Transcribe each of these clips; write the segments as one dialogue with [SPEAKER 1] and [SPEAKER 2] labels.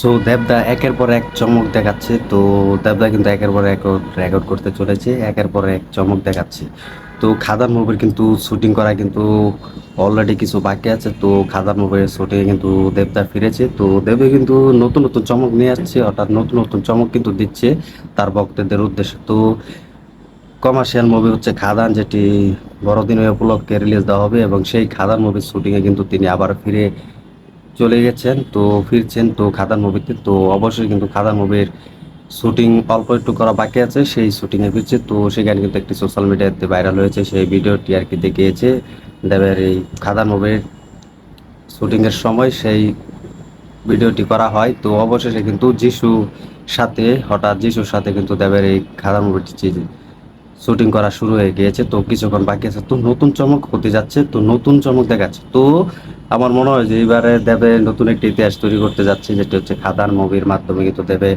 [SPEAKER 1] So দেবদা একের পর এক চমক দেখাচ্ছে। তো, দেবদা কিন্তু একের পর এক রেকর্ড করতে চলেছে, একের পর এক চমক দেখাচ্ছে। তো খাদার মুভির কিন্তু শুটিং করা কিন্তু অলরেডি কিছু বাকি আছে। তো খাদার মুভির শুটিংয়ে কিন্তু দেবদা ফিরেছে। তো দেবে কিন্তু নতুন নতুন চমক নিয়ে আসছে, অর্থাৎ নতুন নতুন চমক কিন্তু দিচ্ছে তার ভক্তদের উদ্দেশ্যে। তো কমার্শিয়াল মুভি হচ্ছে খাদান, যেটি বড়দিনের উপলক্ষে রিলিজ দেওয়া হবে এবং সেই খাদান মুভির শুটিংয়ে কিন্তু তিনি আবার ফিরে চলে গেছেন, তো ফিরছেন, তো খাদান মুভিতে, তো অবশ্যই কিন্তু খাদান মুভির শুটিং অল্প একটু করা বাকি আছে, সেই শুটিংয়ে ফিরছে, তো সেখানে কিন্তু একটি সোশ্যাল মিডিয়াতে ভাইরাল হয়েছে, সেই ভিডিওটি আর কি দেখিয়েছে। দেবের এই খাদান মুভির শুটিংয়ের সময় সেই ভিডিওটি করা হয়, তো অবশেষে কিন্তু যিশু সাথে, হঠাৎ যিশুর সাথে কিন্তু দেবের এই খাদান মুভিটি শুটিং করা শুরু হয়ে গিয়েছে। তো কিছুক্ষণ বাকি আছে। তো নতুন চমক হতে যাচ্ছে। তো নতুন চমক দেখাচ্ছে। তো আমার মনে হয় যে এবারে দেবে নতুন একটি ইতিহাস তৈরি করতে যাচ্ছে, যেটি হচ্ছে খাদার মুভির মাধ্যমে কিন্তু দেবে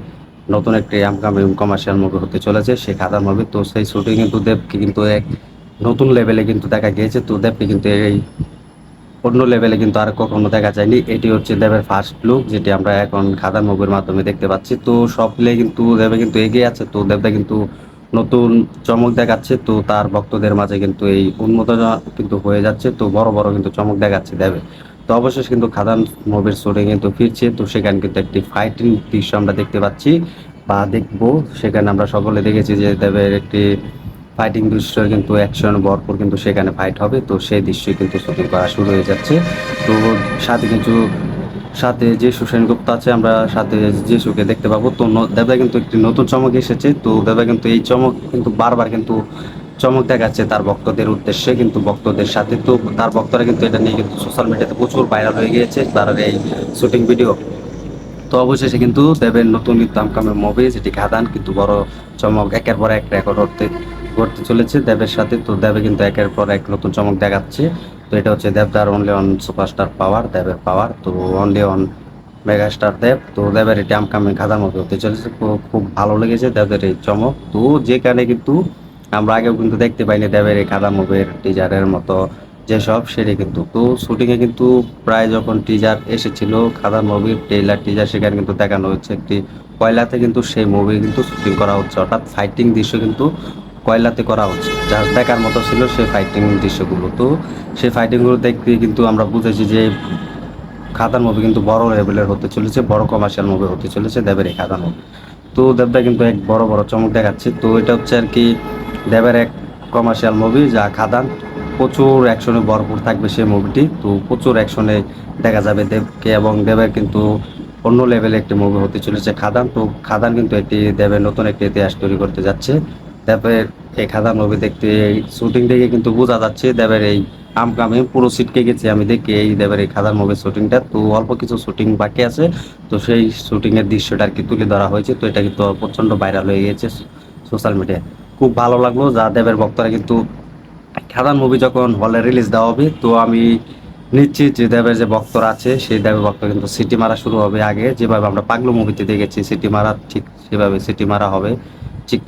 [SPEAKER 1] নতুন একটি আমকামিং কমার্শিয়াল মুভি হতে চলেছে সেই খাদার মুভি। তো সেই শুটিং কিন্তু দেবকে কিন্তু এক নতুন লেভেলে কিন্তু দেখা গিয়েছে। তো দেবকে কিন্তু এই অন্য লেভেলে কিন্তু আর কখনো দেখা যায়নি। এটি হচ্ছে দেবের ফার্স্ট লুক যেটি আমরা এখন খাদার মুভির মাধ্যমে দেখতে পাচ্ছি। তো সব কিন্তু দেবে কিন্তু এগিয়ে আছে। তো দেবদা কিন্তু নতুন চমক দেখাচ্ছে, তো তার ভক্তদের মাঝে কিন্তু এই উন্মোদনা কিন্তু হয়ে যাচ্ছে, তো বড় বড় কিন্তু চমক দেখাচ্ছে দেবে। তো অবশেষ কিন্তু খাদান মুভির শুটিং কিন্তু ফিরছে, তো সেখানে কিন্তু একটি ফাইটিং দৃশ্য আমরা দেখতে পাচ্ছি, বা দেখব। সেখানে আমরা সকলে দেখেছি যে দেবের একটি ফাইটিং দৃশ্য কিন্তু অ্যাকশন ভরপুর কিন্তু সেখানে ফাইট হবে, তো সেই দৃশ্যই কিন্তু শুটিং করা শুরু হয়ে যাচ্ছে। তো সাথে কিছু সাথে যে সুসেন গুপ্তা আছে, আমরা সাথে যিশুকে দেখতে পাবো। তো দেবদা কিন্তু একটি নতুন চমক এসেছে। তো দেবদা কিন্তু এই চমক কিন্তু বারবার কিন্তু চমক দেখাচ্ছে তার ভক্তদের উদ্দেশ্যে, কিন্তু ভক্তদের সাথে। তো তার ভক্তরা কিন্তু এটা নিয়ে কিন্তু সোশ্যাল মিডিয়াতে প্রচুর ভাইরাল হয়ে গিয়েছে তার এই শুটিং ভিডিও তো অবশেষে কিন্তু দেবের নতুন কিন্তু আমকামের মুভি যেটি খাদান কিন্তু বড় চমক, একের পর এক রেকর্ড করতে করতে চলেছে দেবের সাথে। তো দেবে কিন্তু একের পর এক নতুন চমক দেখাচ্ছে। তো এটা হচ্ছে দেবদার অনলি অন সুপারস্টার পাওয়ার দেবের পাওয়ার তো অনলি অন মেগাস্টার দেব। তো দেবের এটি আমকামিং খাদার মতো হতে চলেছে খুব ভালো লেগেছে দেবের এই চমক। তো যেখানে কিন্তু আমরা আগেও কিন্তু দেখতে পাইনি দেবের এই খাদা মুভির টিজারের মতো যেসব, সেটি কিন্তু। তো শুটিংয়ে কিন্তু প্রায় যখন টিজার এসেছিল খাদা মুভির ট্রেলার টিজার সেখানে কিন্তু দেখানো হচ্ছে একটি কয়লাতে কিন্তু সেই মুভি কিন্তু শুটিং করা হচ্ছে। অর্থাৎ ফাইটিং দৃশ্য কিন্তু কয়লাতে করা হচ্ছে। যা দেখার মতো ছিল সেই ফাইটিং দৃশ্যগুলো। তো সেই ফাইটিংগুলো দেখতে কিন্তু আমরা বুঝেছি যে খাদান মুভি কিন্তু বড় লেভেলের হতে চলেছে, বড় কমার্শিয়াল মুভি হতে চলেছে দেবের এই খাদান মুভি তো দেবদা কিন্তু এক বড় বড় চমক দেখাচ্ছে। তো এটা হচ্ছে আর কি দেবের এক কমার্শিয়াল মুভি যা খাদান প্রচুর অ্যাকশনে ভরপুর থাকবে সেই মুভিটি তো প্রচুর অ্যাকশনে দেখা যাবে দেবকে এবং দেবের কিন্তু অন্য লেভেলে একটি মুভি হতে চলেছে খাদান। তো খাদান কিন্তু একটি দেবের নতুন একটি ইতিহাস তৈরি করতে যাচ্ছে। দেবের এই খাদান মুভি দেখতে, এই শুটিং দেখে কিন্তু বোঝা যাচ্ছে দেবের এই আমকামে পুরো সিটকে গেছি। আমি দেখি এই দেবের এই খাদান মুভির শুটিংটা তো অল্প কিছু শুটিং বাকি আছে। তো সেই শুটিং এর দৃশ্যটা আর কি তুলে ধরা হয়েছে। তো এটা কিন্তু প্রচণ্ড ভাইরাল হয়ে গিয়েছে সোশ্যাল মিডিয়ায় খুব ভালো লাগল যা দেবের ভক্তরা কিন্তু খাদান মুভি যখন হলে রিলিজ দেওয়া হবে, তো আমি নিশ্চিত যে দেবের যে ভক্তরা আছে, সেই দেবের ভক্ত কিন্তু সিটি মারা শুরু হবে আগে। যেভাবে আমরা পাগলু মুভিতে দেখেছি, সিটি মারা ঠিক সেভাবে সিটি মারা হবে। ঠিক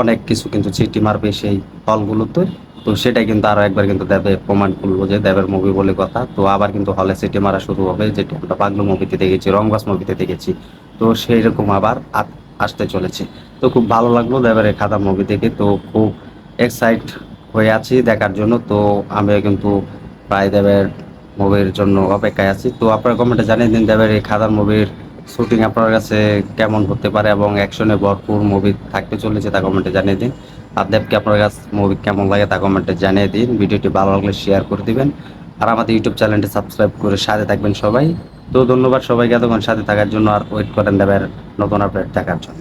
[SPEAKER 1] অনেক কিছু কিন্তু সিটি মারবে সেই হলগুলোতে। তো সেটাই কিন্তু আরও একবার কিন্তু দেবে প্রমাণ করল যে দেবের মুভি বলে কথা। তো আবার কিন্তু হলে সিটি মারা শুরু হবে, যেটি আমরা পাগলু মুভিতে দেখেছি, রংবাস মুভিতে দেখেছি। তো সেই রকম আবার আসতে চলেছে। তো খুব ভালো লাগল দেবের খাদা মুভি দেখে। তো খুব এক্সাইট হয়ে আছি দেখার জন্য। তো আমিও কিন্তু প্রায় দেবের মুভির জন্য অপেক্ষায় আছি। তো আপনারা কমেন্টে জানিয়ে দিন দেবের এই খাদার মুভির শুটিং আপনার কাছে কেমন হতে পারে এবং অ্যাকশনে ভরপুর মুভি থাকতে চলেছে তা কমেন্টে জানিয়ে দিন। আর দেবকে আপনার কাছে মুভি কেমন লাগে তা কমেন্টে জানিয়ে দিন। ভিডিওটি ভালো লাগলে শেয়ার করে দিবেন। আর আমাদের ইউটিউব চ্যানেলটি সাবস্ক্রাইব করে সাথে থাকবেন সবাই। তো ধন্যবাদ সবাইকে এতক্ষণ সাথে থাকার জন্য। আর ওয়েট করেন দেবের নতুন আপডেট দেখার জন্য।